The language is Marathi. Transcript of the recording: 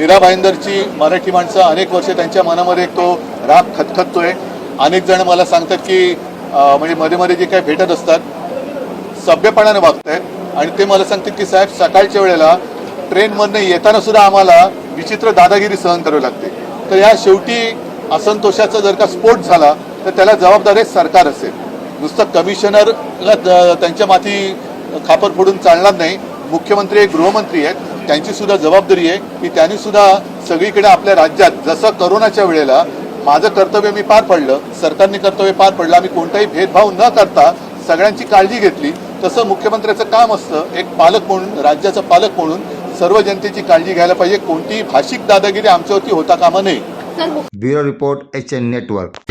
मीरा भाईंदरची मराठी माणसं अनेक वर्ष त्यांच्या मनामध्ये तो राग खतखततोय. अनेक जण मला सांगतात की म्हणजे मध्ये मध्ये जे काही भेटत असतात सभ्यपणाने वागतायत. आणि ते मला सांगतात की साहेब सकाळच्या वेळेला ट्रेनमधनं येताना सुद्धा आम्हाला विचित्र दादागिरी सहन करावी लागते. तर या शेवटी असंतोषाचा जर का स्फोट झाला तर त्याला जबाबदार हे सरकार असेल. नुसतं कमिशनरला त्यांच्या माथी खापर फोडून चालणार नाही. मुख्यमंत्री हे गृहमंत्री आहेत. त्यांची सुद्धा जबाबदारी आहे की त्यांनी सुद्धा सगळीकडे आपल्या राज्यात जसं करोनाच्या वेळेला माझं कर्तव्य मी पार पडलं सरकारने कर्तव्य पार पडलं आम्ही कोणताही भेदभाव न करता सगळ्यांची काळजी घेतली. तसं मुख्यमंत्र्याचं काम असतं एक पालक म्हणून राज्याचा पालक म्हणून सर्व जनतेची काळजी घ्यायला पाहिजे. कोणतीही भाषिक दादागिरी आमच्यावरती होता कामा नये. Bureau report H N network.